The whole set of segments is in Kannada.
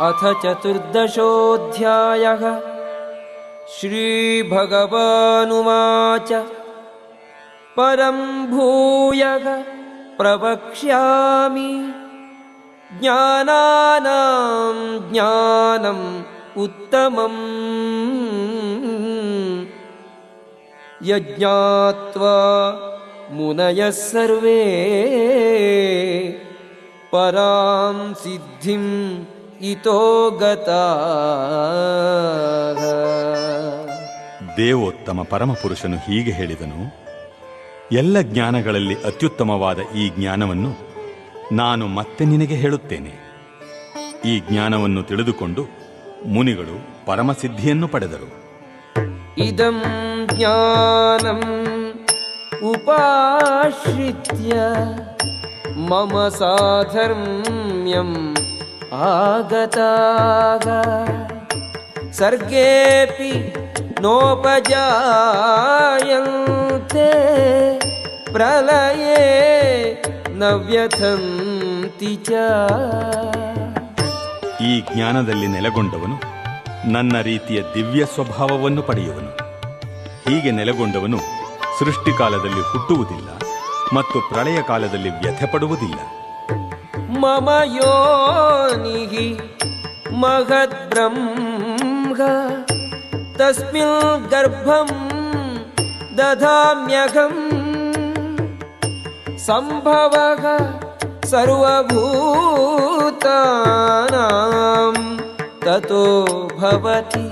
अथ चतुर्दशोऽध्यायः श्रीभगवानुवाच। परं भूयः प्रवक्ष्यामि। ज्ञानानां ज्ञानम् उत्तमम्। यज्ञात्वा मुनयः सर्वे। परां सिद्धिम् ಇತೋ ದೇವೋತ್ತಮ ಪರಮಪುರುಷನು ಹೀಗೆ ಹೇಳಿದನು ಎಲ್ಲ ಜ್ಞಾನಗಳಲ್ಲಿ ಅತ್ಯುತ್ತಮವಾದ ಈ ಜ್ಞಾನವನ್ನು ನಾನು ಮತ್ತೆ ನಿನಗೆ ಹೇಳುತ್ತೇನೆ. ಈ ಜ್ಞಾನವನ್ನು ತಿಳಿದುಕೊಂಡು ಮುನಿಗಳು ಪರಮಸಿದ್ಧಿಯನ್ನು ಪಡೆದರು. ಇದಂ ಜ್ಞಾನಂ ಉಪಾಶ್ರಿತ್ಯ ಮಮ ಸಾಧರ್ಮ್ಯಂ आगताः सर्गेऽपि नोपजायन्ते प्रलये न व्यथन्ति च ಈ ಜ್ಞಾನದಲ್ಲಿ ನೆಲೆಗೊಂಡವನು ನನ್ನ ರೀತಿಯ ದಿವ್ಯ ಸ್ವಭಾವವನ್ನು ಪಡೆಯುವನು ಹೀಗೆ ನೆಲೆಗೊಂಡವನು ಸೃಷ್ಟಿಕಾಲದಲ್ಲಿ ಹುಟ್ಟುವುದಿಲ್ಲ ಮತ್ತು ಪ್ರಳಯ ಕಾಲದಲ್ಲಿ ವ್ಯಥೆ ಪಡುವುದಿಲ್ಲ మమయోని మహద్బ్రహ్మ గర్భం దధామ్యఘం సంభవ సర్వభూతానాం భారత భవతి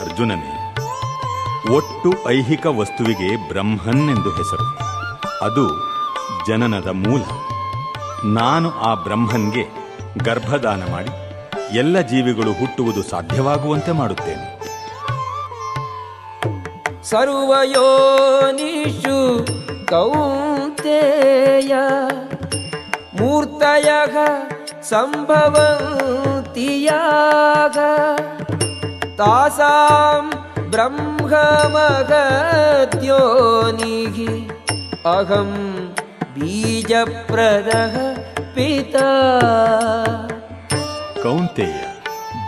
అర్జునని ಒಟ್ಟು ಐಹಿಕ ವಸ್ತುವಿಗೆ ಬ್ರಹ್ಮನ್ ಎಂದು ಹೆಸರು. ಅದು ಜನನದ ಮೂಲ. ನಾನು ಆ ಬ್ರಹ್ಮನ್ಗೆ ಗರ್ಭದಾನ ಮಾಡಿ ಎಲ್ಲ ಜೀವಿಗಳು ಹುಟ್ಟುವುದು ಸಾಧ್ಯವಾಗುವಂತೆ ಮಾಡುತ್ತೇನೆ. ಸರ್ವಯೋನಿಷು ಕೌಂತೆಯ ಮೂರ್ತಯ ಸಂಭವಂತಿಯಾಗ ತಾಸಾಂ ಬ್ರಹ್ಮ ब्रह्ममगद्योनिः अहं बीजप्रदः पिता ಕೌಂತೆಯ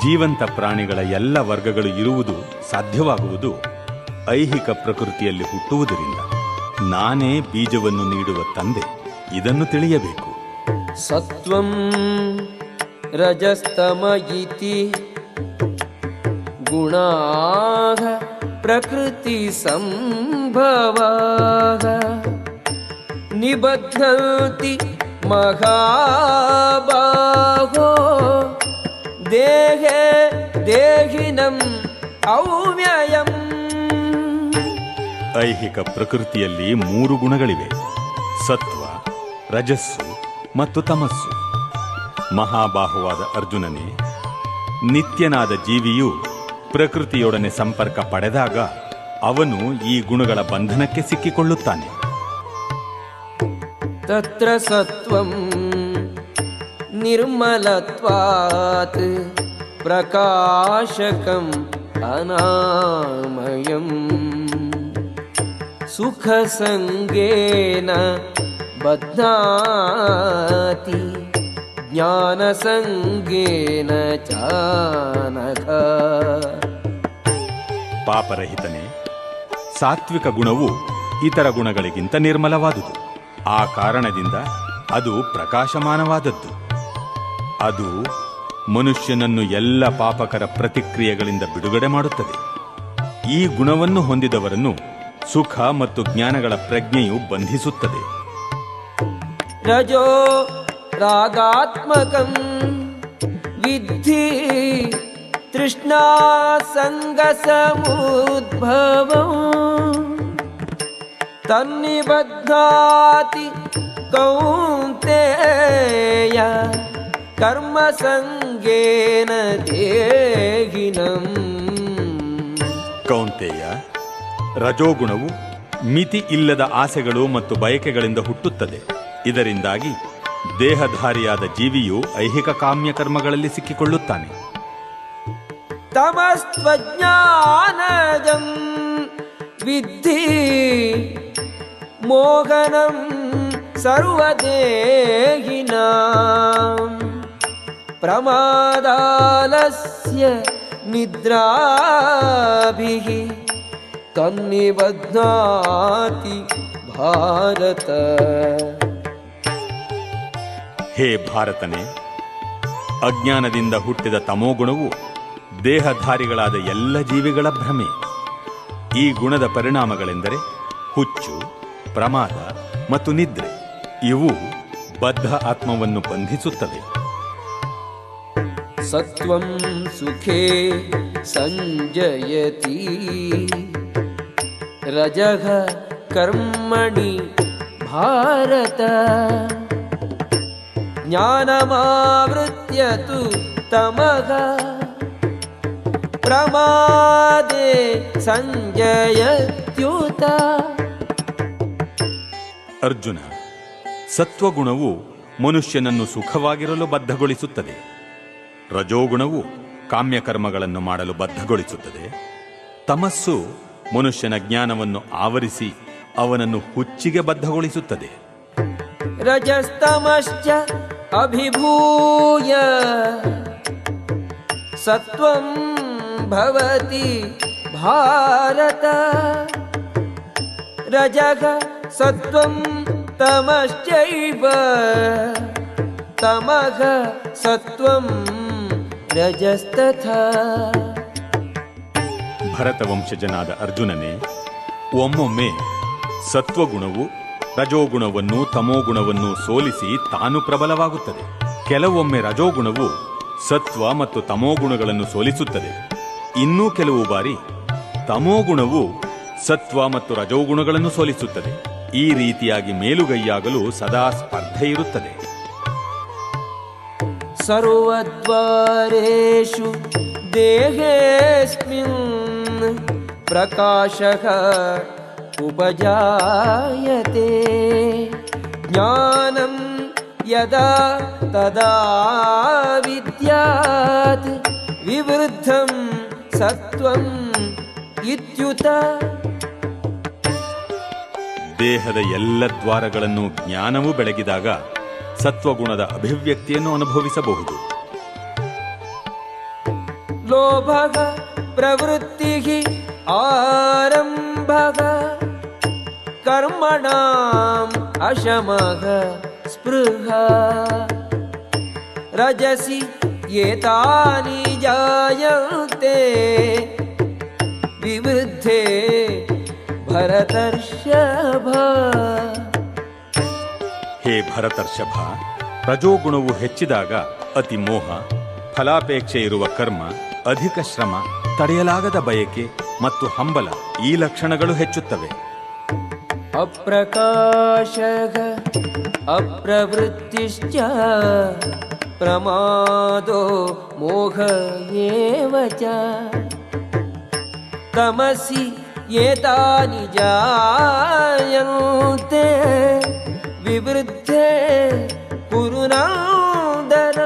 ಜೀವಂತ ಪ್ರಾಣಿಗಳ ಎಲ್ಲ ವರ್ಗಗಳು ಇರುವುದು ಸಾಧ್ಯವಾಗುವುದು ಐಹಿಕ ಪ್ರಕೃತಿಯಲ್ಲಿ ಹುಟ್ಟುವುದರಿಂದ ನಾನೇ ಬೀಜವನ್ನು ನೀಡುವ ತಂದೆ ಇದನ್ನು ತಿಳಿಯಬೇಕು सत्त्वं रजस्तम इति गुणाः प्रकृतिसम्भवाः निबध्नन्ति महाबाहो देहे देहिनम् औव्ययम् ಐಹಿಕ ಪ್ರಕೃತಿಯಲ್ಲಿ ಮೂರು ಗುಣಗಳಿವೆ ಸತ್ವ ರಜಸ್ಸು ಮತ್ತು ತಮಸ್ಸು ಮಹಾಬಾಹುವಾದ ಅರ್ಜುನನೇ ನಿತ್ಯನಾದ ಜೀವಿಯು ಪ್ರಕೃತಿಯೊಡನೆ ಸಂಪರ್ಕ ಪಡೆದಾಗ ಅವನು ಈ ಗುಣಗಳ ಬಂಧನಕ್ಕೆ ಸಿಕ್ಕಿಕೊಳ್ಳುತ್ತಾನೆ. ತತ್ರ ಸತ್ವಂ ನಿರ್ಮಲತ್ವಾತ್ ಪ್ರಕಾಶಕಂ ಅನಾಮಯಂ. ಸುಖಸಂಗೆನ ಬದ್ನಾತಿ ಜ್ಞಾನಸಂಗೇನ ಚಾನಘ ಪಾಪರಹಿತನೇ ಸಾತ್ವಿಕ ಗುಣವು ಇತರ ಗುಣಗಳಿಗಿಂತ ನಿರ್ಮಲವಾದುದು. ಆ ಕಾರಣದಿಂದ ಅದು ಪ್ರಕಾಶಮಾನವಾದದ್ದು. ಅದು ಮನುಷ್ಯನನ್ನು ಎಲ್ಲ ಪಾಪಕರ ಪ್ರತಿಕ್ರಿಯೆಗಳಿಂದ ಬಿಡುಗಡೆ ಮಾಡುತ್ತದೆ. ಈ ಗುಣವನ್ನು ಹೊಂದಿದವರನ್ನು ಸುಖ ಮತ್ತು ಜ್ಞಾನಗಳ ಪ್ರಜ್ಞೆಯು ಬಂಧಿಸುತ್ತದೆ. ರಜೋ रागात्मकं विद्धि तृष्णासङ्गसमुद्भवम् तन्निबध्नाति कौन्तेय कर्मसङ्गेन देहिनम् ಕೌಂತೆಯ ರಜೋಗುಣವು ಮಿತಿ ಇಲ್ಲದ ಆಸೆಗಳು ಮತ್ತು ಬಯಕೆಗಳಿಂದ ಹುಟ್ಟುತ್ತದೆ ಇದರಿಂದಾಗಿ ದೇಹಧಾರಿಯಾದ ಜೀವಿಯು ಐಹಿಕ ಕಾಮ್ಯ ಕರ್ಮಗಳಲ್ಲಿ ಸಿಕ್ಕಿಕೊಳ್ಳುತ್ತಾನೆ. ತಮಸ್ತ್ವಜ್ಞಾನಜಂ ವಿದ್ಧಿ ಮೋಹನಂ ಸರ್ವದೇಹಿನ ಪ್ರಮಾದಾಲಸ್ಯ ನಿದ್ರಾಭಿಃ ತನ್ನಿಬಧ್ನಾತಿ ಭಾರತ. ಹೇ ಭಾರತನೇ, ಅಜ್ಞಾನದಿಂದ ಹುಟ್ಟಿದ ತಮೋಗುಣವು ದೇಹಧಾರಿಗಳಾದ ಎಲ್ಲ ಜೀವಿಗಳ ಭ್ರಮೆ. ಈ ಗುಣದ ಪರಿಣಾಮಗಳೆಂದರೆ ಹುಚ್ಚು, ಪ್ರಮಾದ ಮತ್ತು ನಿದ್ರೆ. ಇವು ಬದ್ಧ ಆತ್ಮವನ್ನು ಬಂಧಿಸುತ್ತವೆ. ಸತ್ವಂ ಸುಖೇ ಸಂಜಯತಿ. ರಜಃ ಕರ್ಮಣಿ ಭಾರತ. ज्ञानमावृत्य तु तमः प्रमादे सञ्जयत्युत ಅರ್ಜುನ ಸತ್ವಗುಣವು ಮನುಷ್ಯನನ್ನು ಸುಖವಾಗಿರಲು ಬದ್ಧಗೊಳಿಸುತ್ತದೆ ರಜೋಗುಣವು ಕಾಮ್ಯಕರ್ಮಗಳನ್ನು ಮಾಡಲು ಬದ್ಧಗೊಳಿಸುತ್ತದೆ ತಮಸ್ಸು ಮನುಷ್ಯನ ಜ್ಞಾನವನ್ನು ಆವರಿಸಿ ಅವನನ್ನು ಹುಚ್ಚಿಗೆ ಬದ್ಧಗೊಳಿಸುತ್ತದೆ रजस्तमश्च अभिभूय सत्त्वं भवति भारत रजः सत्त्वं तमश्चैव तमः सत्त्वं रजस्तथा ಭರತ ವಂಶಜನಾದ ಅರ್ಜುನನೇ ಒಮ್ಮೊಮ್ಮೆ ಸತ್ವಗುಣವು ರಜೋಗುಣವನ್ನು ತಮೋಗುಣವನ್ನು ಸೋಲಿಸಿ ತಾನು ಪ್ರಬಲವಾಗುತ್ತದೆ. ಕೆಲವೊಮ್ಮೆ ರಜೋಗುಣವು ಸತ್ವ ಮತ್ತು ತಮೋಗುಣಗಳನ್ನು ಸೋಲಿಸುತ್ತದೆ. ಇನ್ನೂ ಕೆಲವು ಬಾರಿ ತಮೋಗುಣವು ಸತ್ವ ಮತ್ತು ರಜೋಗುಣಗಳನ್ನು ಸೋಲಿಸುತ್ತದೆ. ಈ ರೀತಿಯಾಗಿ ಮೇಲುಗೈಯಾಗಲು ಸದಾ ಸ್ಪರ್ಧೆ ಇರುತ್ತದೆ. ಸರ್ವದ್ವಾರೇಷು ದೇಹೇಸ್ಮಿನ್ ಪ್ರಕಾಶಕ उपजायते ज्ञानं यदा तदा विद्यात् विवृद्धं सत्त्वम् इत्युत ದೇಹದ ಎಲ್ಲ ದ್ವಾರಗಳನ್ನು ಜ್ಞಾನವು ಬೆಳಗಿದಾಗ ಸತ್ವಗುಣದ ಅಭಿವ್ಯಕ್ತಿಯನ್ನು ಅನುಭವಿಸಬಹುದು लोभः प्रवृत्तिः आरम्भः कर्मणाम् अशमः स्पृहा रजसि एतानि जायन्ते विवृद्धे भरतर्षभ ಹೇ ಭರತರ್ಷಭ ರಜೋಗುಣವು ಹೆಚ್ಚಿದಾಗ ಅತಿ ಮೋಹ ಫಲಾಪೇಕ್ಷೆ ಇರುವ ಕರ್ಮ ಅಧಿಕ ಶ್ರಮ ತಡೆಯಲಾಗದ ಬಯಕೆ ಮತ್ತು ಹಂಬಲ ಈ ಲಕ್ಷಣಗಳು ಹೆಚ್ಚುತ್ತವೆ अप्रकाशः अप्रवृत्तिश्च प्रमादो मोह एव च तमसि एतानि जायन्ते विवृद्धे कुरु नन्दन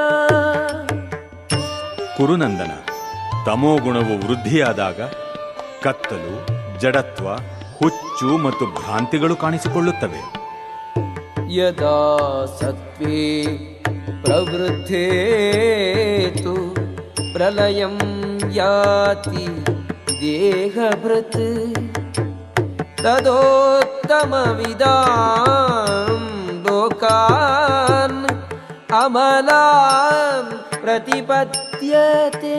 ಕುರುನಂದನ ತಮೋಗುಣವು ವೃದ್ಧಿಯಾದಾಗ ಕತ್ತಲು ಜಡತ್ವ ಹುಚ್ಚು ಮತ್ತು ಭ್ರಾಂತಿಗಳು ಕಾಣಿಸಿಕೊಳ್ಳುತ್ತವೆ. ಯದಾ ಸತ್ವೇ ಪ್ರವೃದ್ಧೇತು ಪ್ರಲಯಂ ಯಾತಿ ದೇಹಭೃತ್ ತದೋತ್ತಮವಿದಾಂ ಲೋಕಾನ್ ಅಮಲಾನ್ ಪ್ರತಿಪತ್ಯತೆ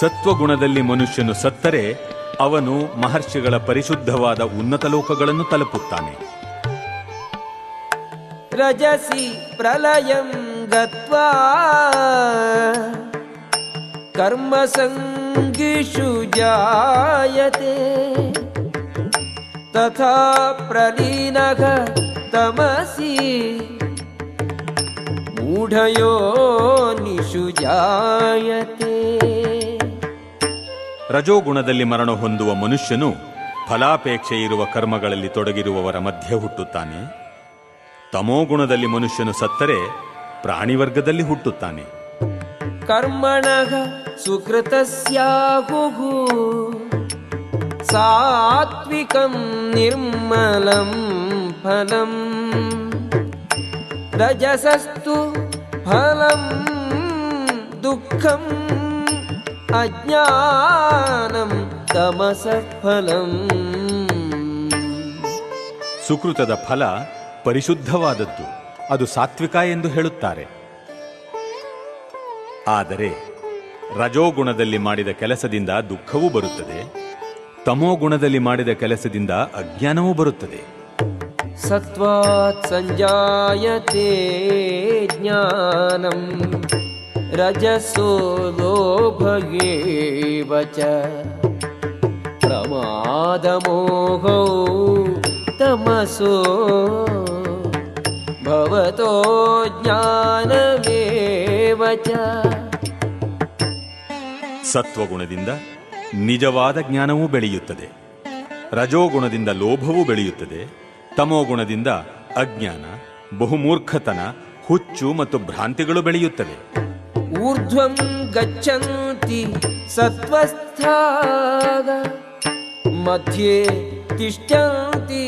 ಸತ್ವಗುಣದಲ್ಲಿ ಮನುಷ್ಯನು ಸತ್ತರೆ ಅವನು ಮಹರ್ಷಿಗಳ ಪರಿಶುದ್ಧವಾದ ಉನ್ನತ ಲೋಕಗಳನ್ನು ತಲುಪುತ್ತಾನೆ. ರಜಸಿ ಪ್ರಲಯಂ ಗತ್ವಾ ಕರ್ಮ ಸಂಗೀಷು ಜಾಯತೆ ತಥಾ ಪ್ರಲೀನ ತಮಸಿ ಮೂಢಯೋ ನಿಷು ಜಾಯತೆ. ರಜೋಗುಣದಲ್ಲಿ ಮರಣ ಹೊಂದುವ ಮನುಷ್ಯನು ಫಲಾಪೇಕ್ಷೆ ಇರುವ ಕರ್ಮಗಳಲ್ಲಿ ತೊಡಗಿರುವವರ ಮಧ್ಯೆ ಹುಟ್ಟುತ್ತಾನೆ. ತಮೋಗುಣದಲ್ಲಿ ಮನುಷ್ಯನು ಸತ್ತರೆ ಪ್ರಾಣಿವರ್ಗದಲ್ಲಿ ಹುಟ್ಟುತ್ತಾನೆ. ಕರ್ಮಣ ಸುಕೃತಸ್ಯಾಹು ಸಾತ್ವಿಕಂ ನಿರ್ಮಲಂ ಫಲಂ. ರಜಸಸ್ತು ಫಲಂ ದುಃಖಂ. ಅಜ್ಞಾನಂ ತಮಸ ಫಲಂ. ಸುಕೃತದ ಫಲ ಪರಿಶುದ್ಧವಾದದ್ದು. ಅದು ಸಾತ್ವಿಕ ಎಂದು ಹೇಳುತ್ತಾರೆ. ಆದರೆ ರಜೋಗುಣದಲ್ಲಿ ಮಾಡಿದ ಕೆಲಸದಿಂದ ದುಃಖವೂ ಬರುತ್ತದೆ. ತಮೋಗುಣದಲ್ಲಿ ಮಾಡಿದ ಕೆಲಸದಿಂದ ಅಜ್ಞಾನವೂ ಬರುತ್ತದೆ. ಸತ್ವಾತ್ ಸಂಜಾಯತೆ ಜ್ಞಾನಂ. रजसो लोभ एव च प्रमादमोहौ तमसो भवतो ज्ञानमेव च ಸತ್ವಗುಣದಿಂದ ನಿಜವಾದ ಜ್ಞಾನವೂ ಬೆಳೆಯುತ್ತದೆ ರಜೋಗುಣದಿಂದ ಲೋಭವೂ ಬೆಳೆಯುತ್ತದೆ ತಮೋಗುಣದಿಂದ ಅಜ್ಞಾನ ಬಹುಮೂರ್ಖತನ ಹುಚ್ಚು ಮತ್ತು ಭ್ರಾಂತಿಗಳು ಬೆಳೆಯುತ್ತವೆ ऊर्ध्वं गच्छन्ति सत्त्वस्थाः मध्ये तिष्ठन्ति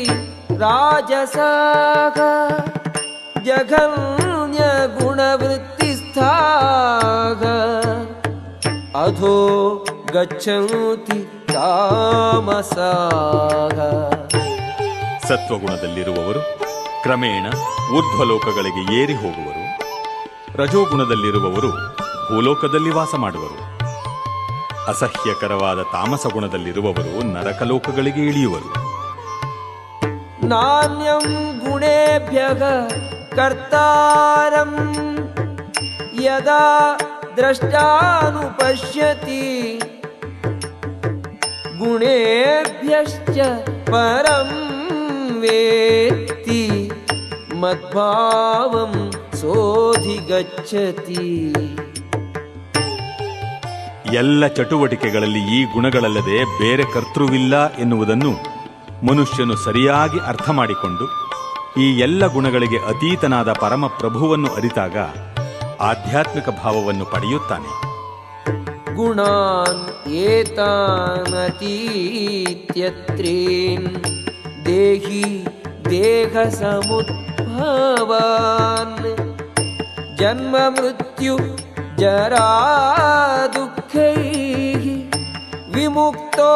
राजसाः जघन्यगुणवृत्तिस्थाः अधो गच्छन्ति तामसाः ಸತ್ವಗುಣದಲ್ಲಿರುವವರು ಕ್ರಮೇಣ ಊರ್ಧ್ವಲೋಕಗಳಿಗೆ ಏರಿ ಹೋಗುವರು ರಜೋಗುಣದಲ್ಲಿರುವವರು ಭೂಲೋಕದಲ್ಲಿ ವಾಸ ಮಾಡುವರು. ಅಸಹ್ಯಕರವಾದ ತಾಮಸ ಗುಣದಲ್ಲಿರುವವರು ನರಕಲೋಕಗಳಿಗೆ ಇಳಿಯುವರು. ನಾಣ್ಯಂ ಗುಣೇಭ್ಯ ಕರ್ತಾರಂ, ಯದಾ ದ್ರಷ್ಟಾನುಪಶ್ಯತಿ. ಗುಣೇಭ್ಯಶ್ಚ ಪರಂ ವೇತ್ತಿ, ಮದ್ಭಾವಂ ಸೋಧಿಗಚ್ಚತಿ. ಎಲ್ಲ ಚಟುವಟಿಕೆಗಳಲ್ಲಿ ಈ ಗುಣಗಳಲ್ಲದೆ ಬೇರೆ ಕರ್ತೃವಿಲ್ಲ ಎನ್ನುವುದನ್ನು ಮನುಷ್ಯನು ಸರಿಯಾಗಿ ಅರ್ಥ ಮಾಡಿಕೊಂಡು ಈ ಎಲ್ಲ ಗುಣಗಳಿಗೆ ಅತೀತನಾದ ಪರಮಪ್ರಭುವನ್ನು ಅರಿತಾಗ ಆಧ್ಯಾತ್ಮಿಕ ಭಾವವನ್ನು ಪಡೆಯುತ್ತಾನೆ. ಗುಣಾನ್ ಏತಾನತೀತ್ಯತ್ರೀನ್ ದೇಹಿ ದೇಹ ಸಮುದ್ಭವಾನ್ ಜನ್ಮ ಮೃತ್ಯು जरा दुःखैः विमुक्तो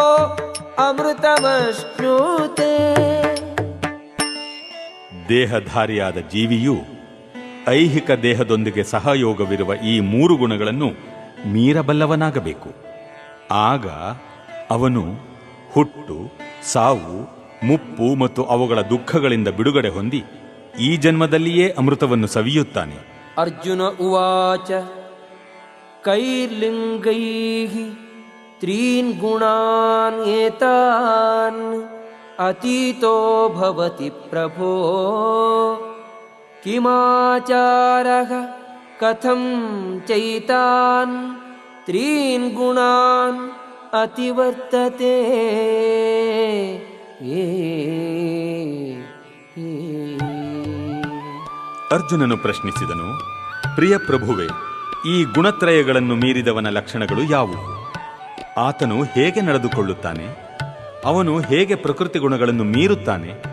अमृतमश्नुते ದೇಹಧಾರಿಯಾದ ಜೀವಿಯು ಐಹಿಕ ದೇಹದೊಂದಿಗೆ ಸಹಯೋಗವಿರುವ ಈ ಮೂರು ಗುಣಗಳನ್ನು ಮೀರಬಲ್ಲವನಾಗಬೇಕು ಆಗ ಅವನು ಹುಟ್ಟು ಸಾವು ಮುಪ್ಪು ಮತ್ತು ಅವುಗಳ ದುಃಖಗಳಿಂದ ಬಿಡುಗಡೆ ಹೊಂದಿ ಈ ಜನ್ಮದಲ್ಲಿಯೇ ಅಮೃತವನ್ನು ಸವಿಯುತ್ತಾನೆ अर्जुन उवाच कैर्लिङ्गैः त्रीन् गुणान् एतान् अतीतो भवति प्रभो किमाचारः कथं चैतान् त्रीन् गुणान् अतिवर्तते ए, ए, ಅರ್ಜುನನು ಪ್ರಶ್ನಿಸಿದನು ಪ್ರಿಯ ಪ್ರಭುವೆ ಈ ಗುಣತ್ರಯಗಳನ್ನು ಮೀರಿದವನ ಲಕ್ಷಣಗಳು ಯಾವುವು? ಆತನು ಹೇಗೆ ನಡೆದುಕೊಳ್ಳುತ್ತಾನೆ? ಅವನು ಹೇಗೆ ಪ್ರಕೃತಿ ಗುಣಗಳನ್ನು ಮೀರುತ್ತಾನೆ?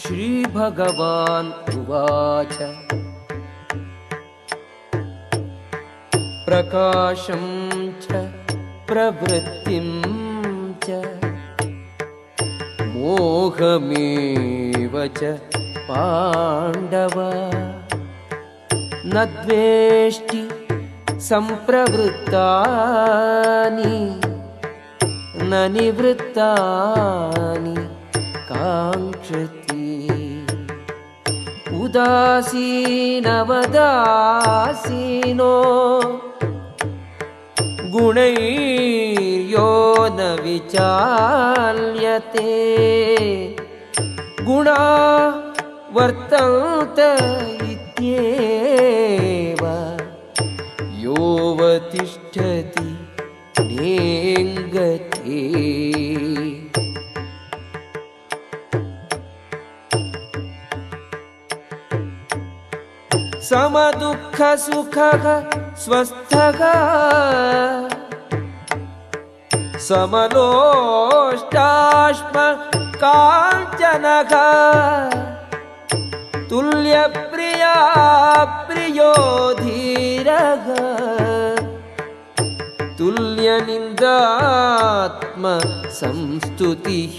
ಶ್ರೀ ಭಗವಾನ್ ಉವಾಚ. ಪ್ರಕಾಶಂ ಚ, ಪ್ರವೃತ್ತಿಂ ಚ. ಮೋಹಮೇವ ಚ ಪಾಂಡವ. न द्वेष्टि सम्प्रवृत्तानि न निवृत्तानि काङ्क्षति। उदासीनवदासीनो गुणैर्यो न विचाल्यते। गुणा वर्तन्त इत्येव योऽवतिष्ठति नेङ्गते समदुःखसुखः स्वस्थः। समलोष्टाश्म काञ्चनाशः जनक तुल्यप्रिया प्रियो धीरः तुल्यनिन्दात्मसंस्तुतिः।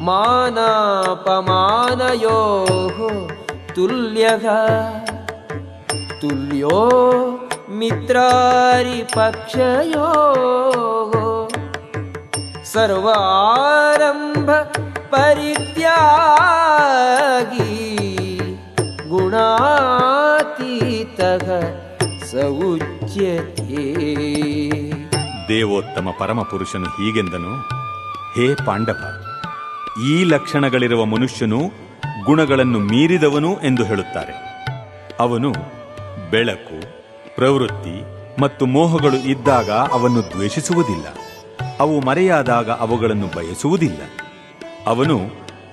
मानापमानयोः तुल्यः। तुल्यो मित्रारिपक्षयोः। सर्वारम्भ परित्यागी गुणातीतः ದೇವೋತ್ತಮ ಪರಮಪುರುಷನು ಹೀಗೆಂದನು, ಹೇ ಪಾಂಡವ, ಈ ಲಕ್ಷಣಗಳಿರುವ ಮನುಷ್ಯನು ಗುಣಗಳನ್ನು ಮೀರಿದವನು ಎಂದು ಹೇಳುತ್ತಾರೆ. ಅವನು ಬೆಳಕು, ಪ್ರವೃತ್ತಿ ಮತ್ತು ಮೋಹಗಳು ಇದ್ದಾಗ ಅವನ್ನು ದ್ವೇಷಿಸುವುದಿಲ್ಲ. ಅವು ಮರೆಯಾದಾಗ ಅವುಗಳನ್ನು ಬಯಸುವುದಿಲ್ಲ. ಅವನು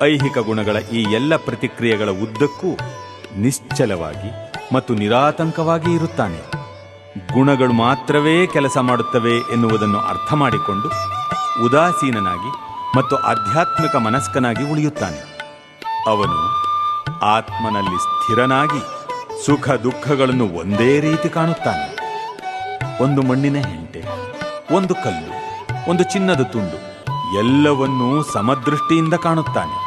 ಐಹಿಕ ಗುಣಗಳ ಈ ಎಲ್ಲ ಪ್ರತಿಕ್ರಿಯೆಗಳ ಉದ್ದಕ್ಕೂ ನಿಶ್ಚಲವಾಗಿ ಮತ್ತು ನಿರಾತಂಕವಾಗಿ ಇರುತ್ತಾನೆ. ಗುಣಗಳು ಮಾತ್ರವೇ ಕೆಲಸ ಮಾಡುತ್ತವೆ ಎನ್ನುವುದನ್ನು ಅರ್ಥ ಮಾಡಿಕೊಂಡು ಉದಾಸೀನನಾಗಿ ಮತ್ತು ಆಧ್ಯಾತ್ಮಿಕ ಮನಸ್ಕನಾಗಿ ಉಳಿಯುತ್ತಾನೆ. ಅವನು ಆತ್ಮನಲ್ಲಿ ಸ್ಥಿರನಾಗಿ ಸುಖ ದುಃಖಗಳನ್ನು ಒಂದೇ ರೀತಿ ಕಾಣುತ್ತಾನೆ. ಒಂದು ಮಣ್ಣಿನ ಹೆಂಟೆ, ಒಂದು ಕಲ್ಲು, ಒಂದು ಚಿನ್ನದ ತುಂಡು ಎಲ್ಲವನ್ನೂ ಸಮದೃಷ್ಟಿಯಿಂದ ಕಾಣುತ್ತಾನೆ.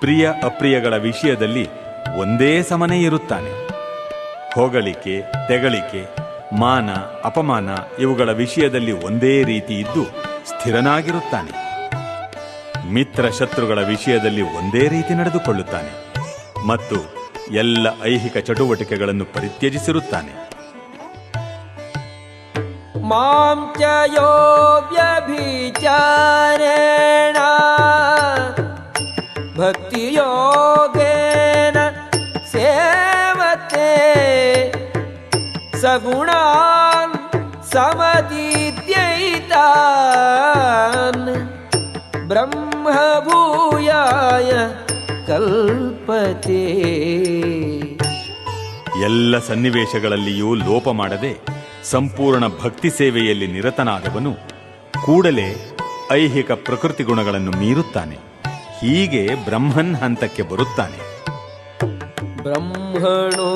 ಪ್ರಿಯ ಅಪ್ರಿಯಗಳ ವಿಷಯದಲ್ಲಿ ಒಂದೇ ಸಮನೆ ಇರುತ್ತಾನೆ. ಹೊಗಳಿಕೆ ತೆಗಳಿಕೆ ಮಾನ, ಅಪಮಾನ ಇವುಗಳ ವಿಷಯದಲ್ಲಿ ಒಂದೇ ರೀತಿ ಇದ್ದು ಸ್ಥಿರನಾಗಿರುತ್ತಾನೆ. ಮಿತ್ರ ಶತ್ರುಗಳ ವಿಷಯದಲ್ಲಿ ಒಂದೇ ರೀತಿ ನಡೆದುಕೊಳ್ಳುತ್ತಾನೆ ಮತ್ತು ಎಲ್ಲ ಐಹಿಕ ಚಟುವಟಿಕೆಗಳನ್ನು ಪರಿತ್ಯಜಿಸಿರುತ್ತಾನೆ. मां समतीत्यैतान् ब्रह्मभूयाय कल्पते ಎಲ್ಲ ಸನ್ನಿವೇಶಗಳಲ್ಲಿಯೂ ಲೋಪ ಮಾಡದೆ ಸಂಪೂರ್ಣ ಭಕ್ತಿ ಸೇವೆಯಲ್ಲಿ ನಿರತನಾದವನು ಕೂಡಲೇ ಐಹಿಕ ಪ್ರಕೃತಿ ಗುಣಗಳನ್ನು ಮೀರುತ್ತಾನೆ ಹೀಗೆ ಬ್ರಹ್ಮನ್ ಹಂತಕ್ಕೆ ಬರುತ್ತಾನೆ ब्रह्मणो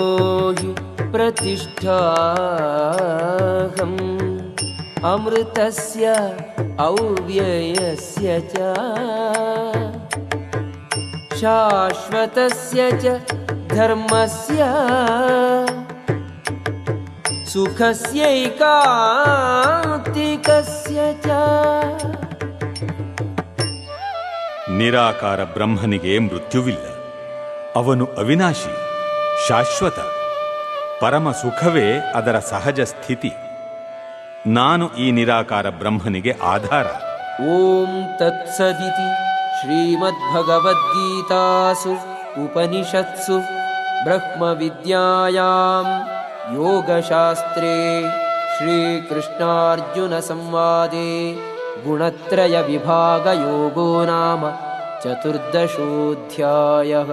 हि प्रतिष्ठाहम् अमृतस्य औव्ययस्य च शाश्वतस्य च धर्मस्य सुखस्यैकान्तिकस्य च ನಿರಾಕಾರ ಬ್ರಹ್ಮನಿಗೆ ಮೃತ್ಯುವಿಲ್ಲ ಅವನು ಅವಿನಾಶಿ ಶಾಶ್ವತ ಪರಮ ಸುಖವೇ ಅದರ ಸಹಜ ಸ್ಥಿತಿ ನಾನು ಈ ನಿರಾಕಾರ ಬ್ರಹ್ಮನಿಗೆ ಆಧಾರ ॐ तत्सदिति श्रीमद्भगवद्गीतासु उपनिषत्सु ब्रह्मविद्यायां योगशास्त्रे श्रीकृष्णार्जुनसंवादे गुणत्रयविभागयोगो नाम चतुर्दशोऽध्यायः